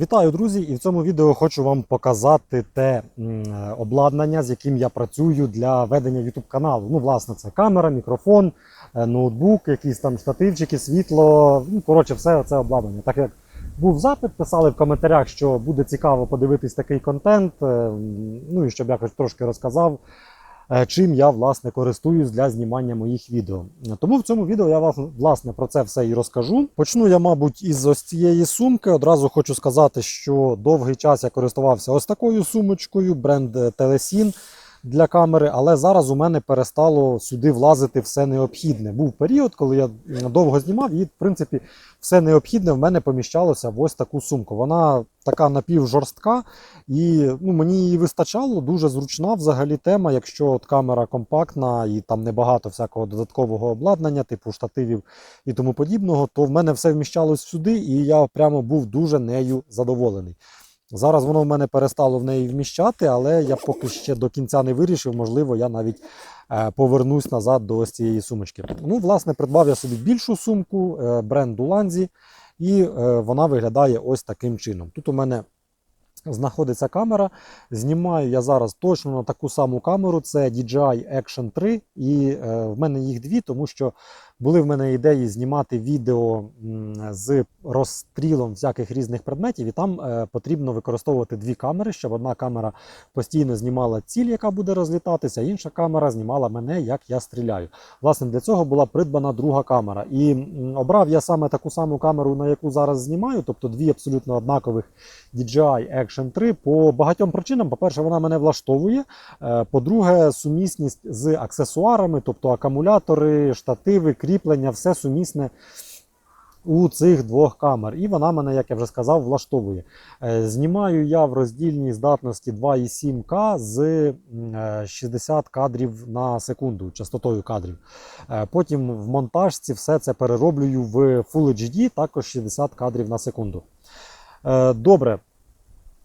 Вітаю, друзі! І в цьому відео хочу вам показати те е, обладнання, з яким я працюю для ведення YouTube каналу. Ну, власне, це камера, мікрофон, е, ноутбук, якісь там штативчики, світло. Ну, коротше, все це обладнання. Так як був запит, писали в коментарях, що буде цікаво подивитись такий контент. е, Ну і щоб якось трошки розказав. Е, Чим я власне користуюсь для знімання моїх відео. Тому в цьому відео я вам власне про це все і розкажу. Почну я, мабуть, із ось цієї сумки. Одразу хочу сказати, що довгий час я користувався ось такою сумочкою, бренд Telesin для камери, але зараз у мене перестало сюди влазити все необхідне. Був період, коли я довго знімав, і в принципі все необхідне в мене поміщалося в ось таку сумку. Вона така напівжорстка, і ну, мені її вистачало. Дуже зручна взагалі тема. Якщо от камера компактна і там небагато всякого додаткового обладнання, типу штативів і тому подібного, то в мене все вміщалось сюди, і я прямо був дуже нею задоволений. Зараз воно в мене перестало в неї вміщати, але я поки ще до кінця не вирішив. Можливо, я навіть е, повернусь назад до ось цієї сумочки. Ну, власне, придбав я собі більшу сумку е, бренду Ланзі, і е, вона виглядає ось таким чином. Тут у мене знаходиться камера. Знімаю я зараз точно на таку саму камеру. Це DJI Action 3, і в мене їх дві, тому що були в мене ідеї знімати відео з розстрілом всяких різних предметів, і там е, потрібно використовувати дві камери, щоб одна камера постійно знімала ціль, яка буде розлітатися, а інша камера знімала мене, як я стріляю. Власне, для цього була придбана друга камера. І обрав я саме таку саму камеру, на яку зараз знімаю, тобто дві абсолютно однакових DJI Action 3 по багатьом причинам. По-перше, вона мене влаштовує. Е, По-друге, сумісність з аксесуарами, тобто акумулятори, штативи, кріплення, все сумісне. У цих двох камер, і вона мене, як я вже сказав, влаштовує. Е, Знімаю я в роздільній здатності 2,7К з е, 60 кадрів на секунду, частотою кадрів. Е, Потім в монтажці все це перероблюю в Full HD, також 60 кадрів на секунду. Е, Добре.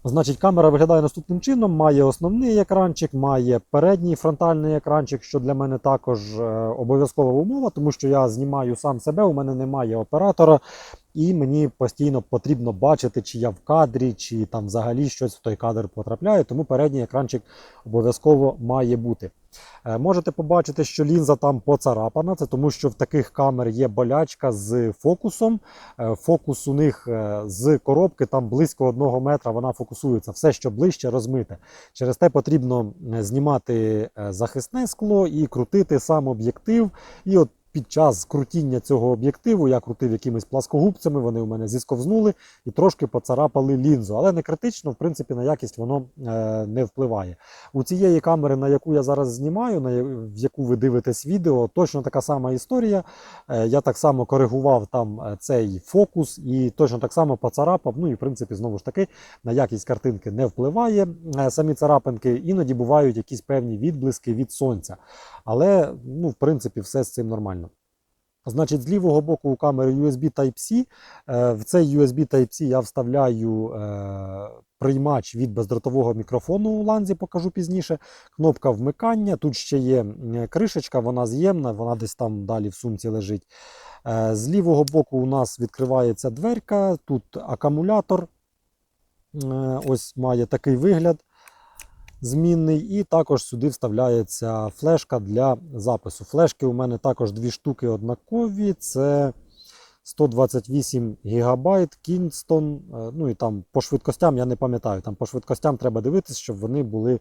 Значить, камера виглядає наступним чином: має основний екранчик, має передній фронтальний екранчик, що для мене також е, обов'язкова умова, тому що я знімаю сам себе, у мене немає оператора, і мені постійно потрібно бачити, чи я в кадрі, чи там взагалі щось в той кадр потрапляє. Тому передній екранчик обов'язково має бути. Е, Можете побачити, що лінза там поцарапана. Це тому, що в таких камер є болячка з фокусом. Е, Фокус у них е, з коробки там близько одного метра вона фокусується. Все, що ближче, розмите. Через те потрібно знімати захисне скло і крутити сам об'єктив. І от під час крутіння цього об'єктиву я крутив якимись пласкогубцями, вони у мене зісковзнули і трошки поцарапали лінзу. Але не критично, в принципі, на якість воно е, не впливає. У цієї камери, на яку я зараз знімаю, на в яку ви дивитесь відео, точно така сама історія. Е, Я так само коригував там е, цей фокус і точно так само поцарапав. Ну і в принципі, знову ж таки, на якість картинки не впливає. Е, Самі царапинки іноді бувають якісь певні відблиски від сонця. Але, ну, в принципі, все з цим нормально. Значить, з лівого боку у камери USB Type-C. Е, В цей USB Type-C я вставляю е, приймач від бездротового мікрофону у ланзі, покажу пізніше. Кнопка вмикання. Тут ще є кришечка, вона з'ємна, вона десь там далі в сумці лежить. Е, З лівого боку у нас відкривається дверка, тут акумулятор. Ось має такий вигляд змінний, і також сюди вставляється флешка для запису. Флешки у мене також дві штуки однакові. Це 128 ГБ Kingston. е, Ну і там по швидкостям я не пам'ятаю. Там по швидкостям треба дивитися, щоб вони були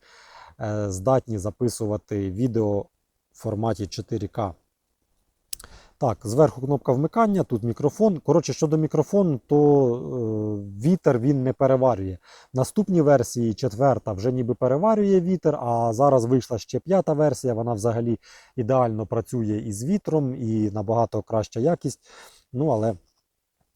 е, здатні записувати відео в форматі 4К. Так, зверху кнопка вмикання, тут мікрофон. Коротше, щодо мікрофону, то е, вітер він не переварює. Наступні версії, четверта, вже ніби переварює вітер, а зараз вийшла ще п'ята версія. Вона взагалі ідеально працює із вітром і набагато краща якість. Ну, але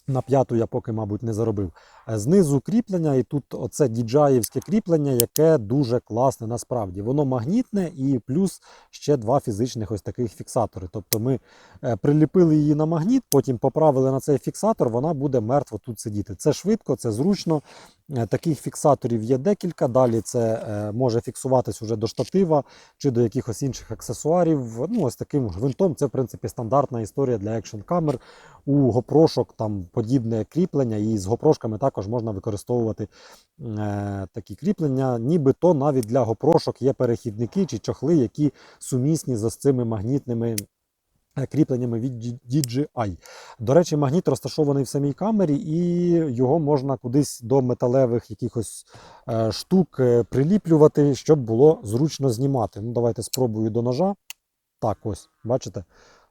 на п'яту я поки, мабуть, не заробив. Е, Знизу кріплення, і тут оце діджаївське кріплення, яке дуже класне насправді. Воно магнітне і плюс ще два фізичних ось таких фіксатори. Тобто ми е, приліпили її на магніт, потім поправили на цей фіксатор, вона буде мертво тут сидіти. Це швидко, це зручно. Е, Таких фіксаторів є декілька. Далі це е, може фіксуватись уже до штатива чи до якихось інших аксесуарів. Ну, ось таким гвинтом. Це, в принципі, стандартна історія для екшн камер. У гопрошок там подібне кріплення, і з гопрошками також можна використовувати е, такі кріплення. Нібито навіть для гопрошок є перехідники чи чохли, які сумісні з цими магнітними. Кріпленнями від DJI. До речі, магніт розташований в самій камері, і його можна кудись до металевих якихось е, штук е, приліплювати, щоб було зручно знімати. Ну, давайте спробую до ножа. Так, ось, бачите,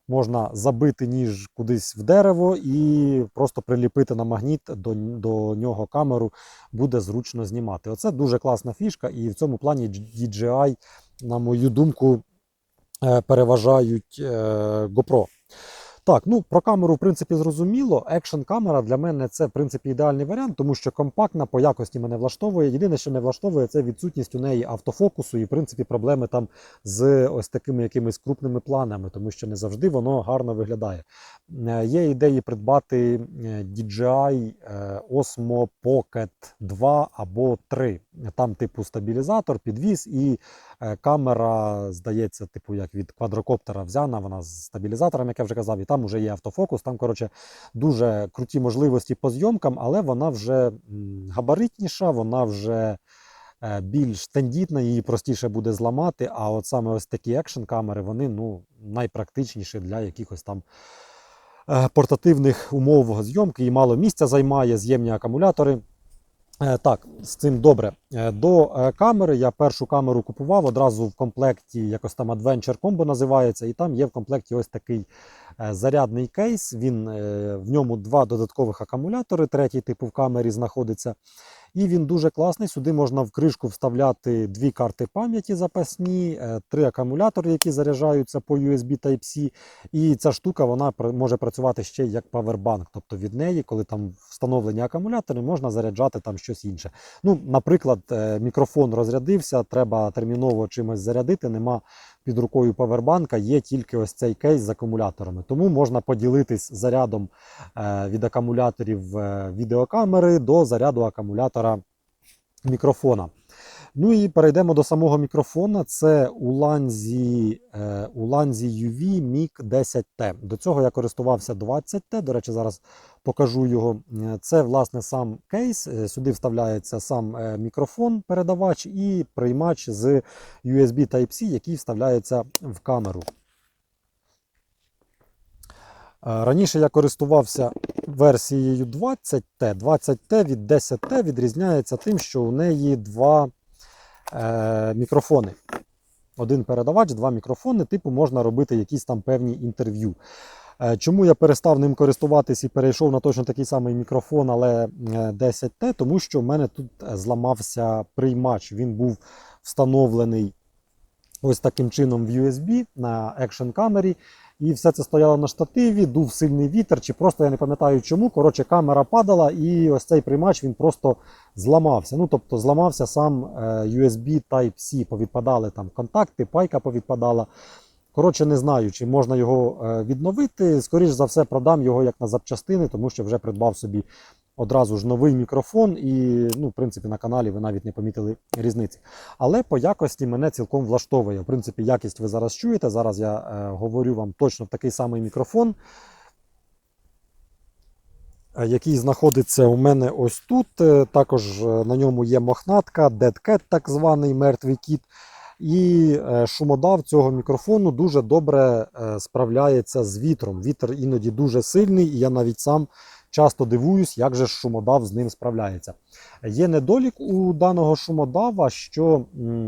можна забити ніж кудись в дерево і просто приліпити на магніт до, до нього камеру, буде зручно знімати. Оце дуже класна фішка, і в цьому плані DJI, на мою думку, переважають е, GoPro. Так, ну про камеру, в принципі, зрозуміло. Екшн камера для мене це в принципі ідеальний варіант, тому що компактна по якості мене влаштовує. Єдине, що не влаштовує, це відсутність у неї автофокусу і в принципі проблеми там з ось такими якимись крупними планами, тому що не завжди воно гарно виглядає. Е, Є ідеї придбати е, DJI е, Osmo Pocket 2 або 3. Там, типу, стабілізатор, підвіз, і е, камера, здається, типу, як від квадрокоптера взяна, вона з стабілізатором, як я вже казав, і там вже є автофокус. Там, коротше, дуже круті можливості по зйомкам, але вона вже габаритніша, вона вже е, більш тендітна, її простіше буде зламати. А от саме ось такі екшн камери, вони ну, найпрактичніші для якихось там е, портативних умов зйомки і мало місця займає, з'ємні акумулятори. Е, Так, з цим добре. Е, До е, камери я першу камеру купував одразу в комплекті, якось там Adventure Combo називається, і там є в комплекті ось такий зарядний кейс. Він, в ньому два додаткових акумулятори, третій типу в камері знаходиться. І він дуже класний. Сюди можна в кришку вставляти дві карти пам'яті запасні, е, три акумулятори, які заряджаються по USB Type-C. І ця штука вона може працювати ще як павербанк. Тобто від неї, коли там встановлені акумулятори, можна заряджати там щось інше. Ну, наприклад, е, мікрофон розрядився, треба терміново чимось зарядити. Нема під рукою павербанка, є тільки ось цей кейс з акумуляторами. Тому можна поділитись зарядом е, від акумуляторів е, відеокамери до заряду акумулятора мікрофона. Ну і перейдемо до самого мікрофона. Це е, Ulanzi UV Mic 10T. До цього я користувався 20T. До речі, зараз покажу його. Е, Це власне сам кейс. Е, Сюди вставляється сам е, мікрофон, передавач і приймач з USB Type-C, який вставляється в камеру. Раніше я користувався версією 20T. 20T від 10T відрізняється тим, що у неї два е, мікрофони. Один передавач, два мікрофони, типу можна робити якісь там певні інтерв'ю. Е, Чому я перестав ним користуватись і перейшов на точно такий самий мікрофон, але е, 10T, тому що в мене тут е, зламався приймач. Він був встановлений ось таким чином в USB на екшн камері. І все це стояло на штативі, дув сильний вітер, чи просто я не пам'ятаю чому. Коротше, камера падала, і ось цей приймач він просто зламався. Ну, тобто зламався сам е, USB Type-C, повідпадали там контакти, пайка повідпадала. Коротше, не знаю, чи можна його е, відновити. Скоріш за все, продам його як на запчастини, тому що вже придбав собі одразу ж новий мікрофон, і, ну, в принципі, на каналі ви навіть не помітили різниці. Але по якості мене цілком влаштовує. В принципі, якість ви зараз чуєте. Зараз я е, говорю вам точно такий самий мікрофон, е, який знаходиться у мене ось тут. Е, Також е, на ньому є мохнатка, Cat, так званий мертвий кіт. І шумодав цього мікрофону дуже добре справляється з вітром. Вітер іноді дуже сильний, і я навіть сам часто дивуюсь, як же шумодав з ним справляється. Є недолік у даного шумодава, що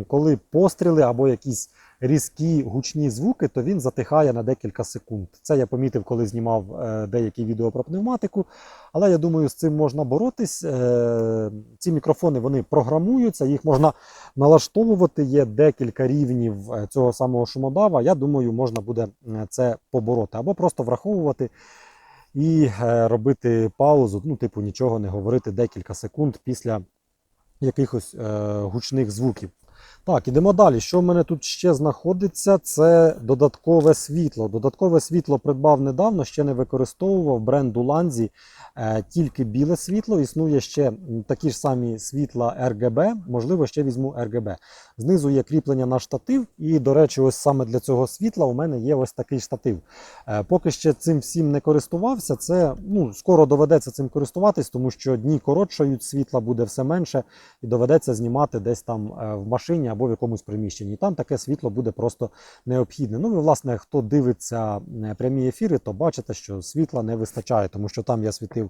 коли постріли або якісь різкі гучні звуки, то він затихає на декілька секунд. Це я помітив, коли знімав е, деякі відео про пневматику. Але я думаю, з цим можна боротись. Е, ці мікрофони вони програмуються, їх можна налаштовувати. Є декілька рівнів е, цього самого шумодава. Я думаю, можна буде це побороти або просто враховувати і е, робити паузу. Ну, типу, нічого не говорити декілька секунд після якихось е, гучних звуків. Так, ідемо далі. Що в мене тут ще знаходиться? Це додаткове світло. Додаткове світло придбав недавно, ще не використовував бренду Ланзі. Е, тільки біле світло. Існує ще такі ж самі світла RGB, можливо, ще візьму RGB. Знизу є кріплення на штатив, і, до речі, ось саме для цього світла у мене є ось такий штатив. Е, Поки ще цим всім не користувався, це ну, скоро доведеться цим користуватись, тому що дні коротшають, світла буде все менше, і доведеться знімати десь там е, в машині або в якомусь приміщенні. Там таке світло буде просто необхідне. Ну і власне, хто дивиться е, прямі ефіри, то бачите, що світла не вистачає, тому що там я світив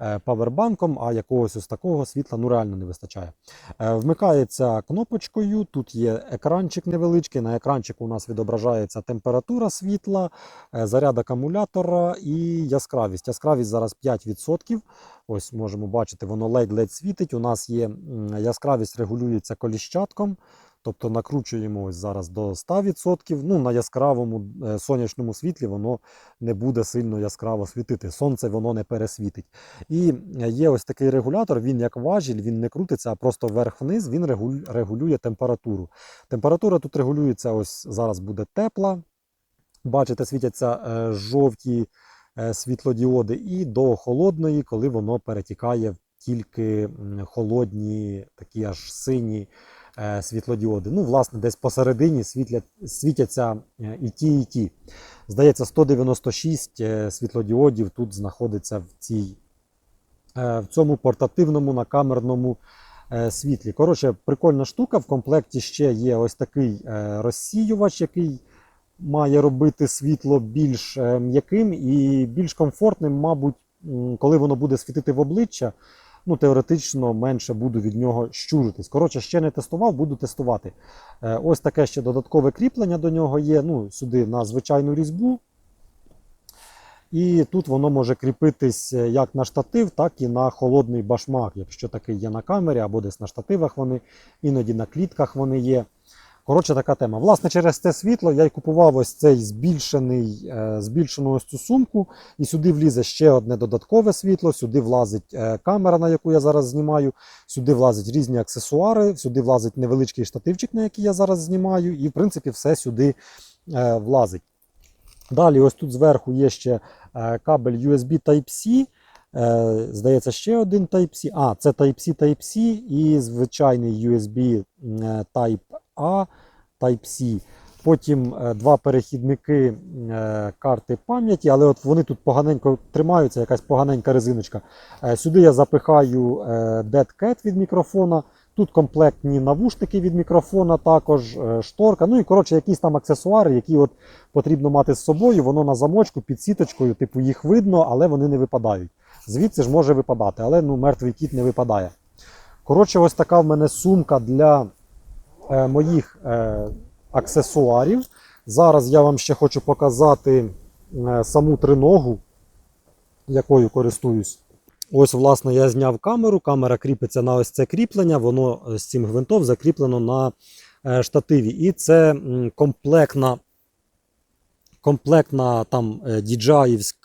е, павербанком, а якогось ось такого світла ну реально не вистачає. Е, Вмикається кнопочкою. Тут є екранчик невеличкий. На екранчику у нас відображається температура світла, заряд акумулятора і яскравість. Яскравість зараз 5%. Ось можемо бачити, воно ледь-ледь світить. У нас є яскравість регулюється коліщатком. Тобто накручуємо ось зараз до 100%. Ну, на яскравому е, сонячному світлі воно не буде сильно яскраво світити. Сонце воно не пересвітить. І е, є ось такий регулятор, він як важіль, він не крутиться, а просто вверх-вниз він регулює температуру. Температура тут регулюється, ось зараз буде тепла. Бачите, світяться е, жовті світлодіоди, і до холодної, коли воно перетікає в тільки холодні, такі аж сині е, світлодіоди. Ну, власне, десь посередині світяться е, і ті, і ті. Здається, 196 е, світлодіодів тут знаходиться в, цій, е, в цьому портативному накамерному е, світлі. Коротше, прикольна штука. В комплекті ще є ось такий е, розсіювач, який має робити світло більш е, м'яким і більш комфортним, мабуть, коли воно буде світити в обличчя. Ну, теоретично менше буду від нього щуритись. Коротше, ще не тестував, буду тестувати. Е, Ось таке ще додаткове кріплення до нього є. Ну, сюди на звичайну різьбу. І тут воно може кріпитись е, як на штатив, так і на холодний башмак, якщо такий є на камері, або десь на штативах вони, іноді на клітках вони є. Коротше, така тема. Власне, через це світло я й купував ось цей збільшений, е, збільшену ось цю сумку, і сюди влізе ще одне додаткове світло, сюди влазить е, камера, на яку я зараз знімаю, сюди влазять різні аксесуари, сюди влазить невеличкий штативчик, на який я зараз знімаю, і в принципі все сюди е, влазить. Далі, ось тут зверху є ще кабель USB Type-C. Здається, ще один Type-C. А, це Type-C Type-C і звичайний USB е, Type-A Type-C. Потім е, два перехідники е, карти пам'яті, але от вони тут поганенько тримаються, якась поганенька резиночка. Е, Сюди я запихаю е, Dead Cat від мікрофона. Тут комплектні навушники від мікрофона, також шторка. Ну і коротше, якісь там аксесуари, які от потрібно мати з собою. Воно на замочку під сіточкою, типу їх видно, але вони не випадають. Звідси ж може випадати, але ну, мертвий кіт не випадає. Коротше, ось така в мене сумка для моїх е, аксесуарів. Зараз я вам ще хочу показати е, саму триногу, якою користуюсь. Ось, власне, я зняв камеру. Камера кріпиться на ось це кріплення, воно е, з цим гвинтом закріплено на е, штативі. І це комплектна, комплектна там е,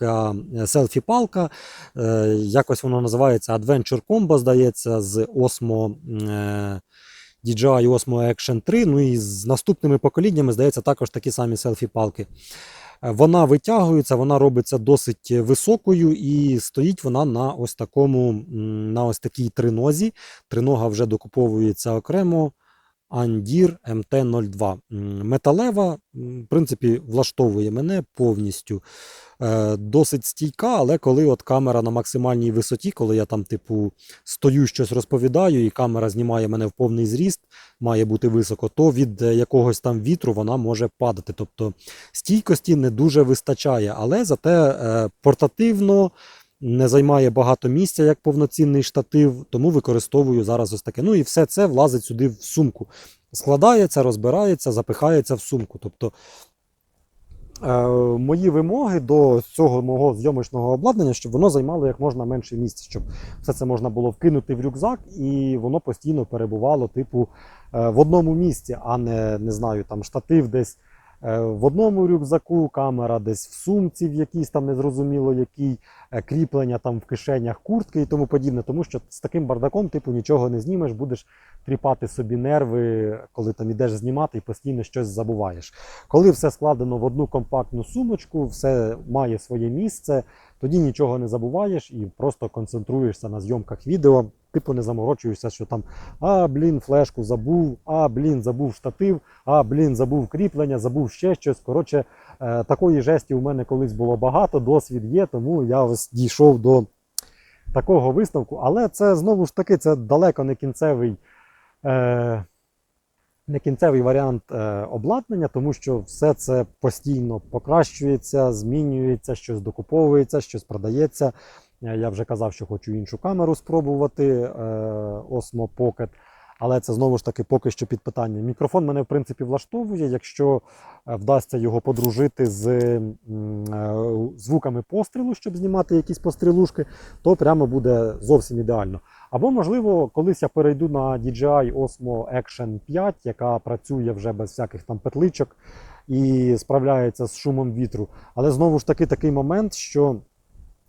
е, селфі-палка. Е, Якось воно називається Adventure Combo, здається, з Osmo. DJI Osmo Action 3. Ну і з наступними поколіннями, здається, також такі самі селфі-палки. Е, Вона витягується, вона робиться досить високою і стоїть вона на ось такому, на ось такій тринозі. Тринога вже докуповується окремо. Andir MT-02. Металева, в принципі, влаштовує мене повністю. Е, Досить стійка, але коли от камера на максимальній висоті, коли я там, типу, стою, щось розповідаю, і камера знімає мене в повний зріст, має бути високо, то від е, якогось там вітру вона може падати. Тобто стійкості не дуже вистачає, але зате е, портативно. Не займає багато місця як повноцінний штатив, тому використовую зараз ось таке. Ну і все це влазить сюди в сумку. Складається, розбирається, запихається в сумку. Тобто е, мої вимоги до цього мого зйомочного обладнання, щоб воно займало як можна менше місця, щоб все це можна було вкинути в рюкзак, і воно постійно перебувало, типу, е, в одному місці, а не, не знаю, там штатив десь в одному рюкзаку, камера десь в сумці, в якійсь там незрозуміло якій, е, кріплення там в кишенях куртки і тому подібне. Тому що з таким бардаком типу нічого не знімеш, будеш тріпати собі нерви, коли там ідеш знімати і постійно щось забуваєш. Коли все складено в одну компактну сумочку, все має своє місце, тоді нічого не забуваєш і просто концентруєшся на зйомках відео. Типу не заморочуєшся, що там а, блін, флешку забув, а, блін, забув штатив, а, блін, забув кріплення, забув ще щось. Коротше, е, такої жесті у мене колись було багато, досвід є, тому я ось дійшов до такого висновку. Але це знову ж таки це далеко не кінцевий. Е, не кінцевий варіант е, обладнання, тому що все це постійно покращується, змінюється, щось докуповується, щось продається. Е, Я вже казав, що хочу іншу камеру спробувати е, Osmo Pocket, але це знову ж таки поки що під питання. Мікрофон мене в принципі влаштовує. Якщо е, вдасться його подружити з звуками пострілу, щоб знімати якісь пострілушки, то прямо буде зовсім ідеально. Або, можливо, колись я перейду на DJI Osmo Action 5, яка працює вже без всяких там петличок і справляється з шумом вітру. Але знову ж таки такий момент, що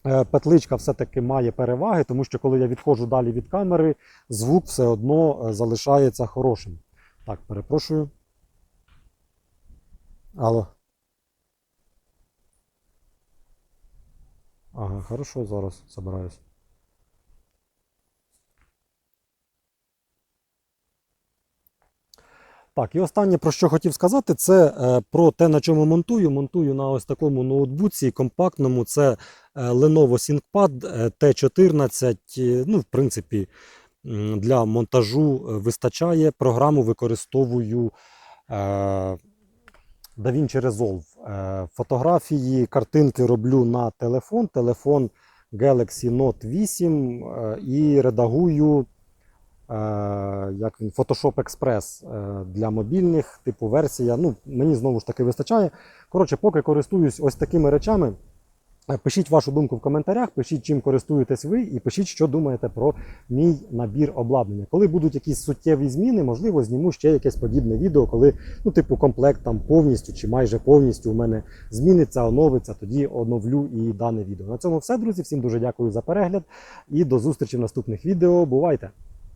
петличка все-таки має переваги, тому що коли я відходжу далі від камери, звук все одно е, залишається хорошим. Так, перепрошую. Алло. Ага, хорошо, зараз собираюсь. Так, і останнє, про що хотів сказати, це е, про те, на чому монтую. Монтую на ось такому ноутбуці компактному. Це е, Lenovo ThinkPad е, T14. Е, Ну, в принципі, для монтажу вистачає. Програму використовую DaVinci Resolve. Фотографії, картинки роблю на телефон. Телефон Galaxy Note 8 е, і редагую як він, Photoshop Express е, для мобільних, типу версія. Ну, мені знову ж таки вистачає. Коротше, поки користуюсь ось такими речами. Е, Пишіть вашу думку в коментарях, пишіть, чим користуєтесь ви, і пишіть, що думаєте про мій набір обладнання. Коли будуть якісь суттєві зміни, можливо, зніму ще якесь подібне відео, коли, ну, типу, комплект там повністю чи майже повністю у мене зміниться, оновиться, тоді оновлю і дане відео. На цьому все, друзі. Всім дуже дякую за перегляд і до зустрічі в наступних відео. Бувайте!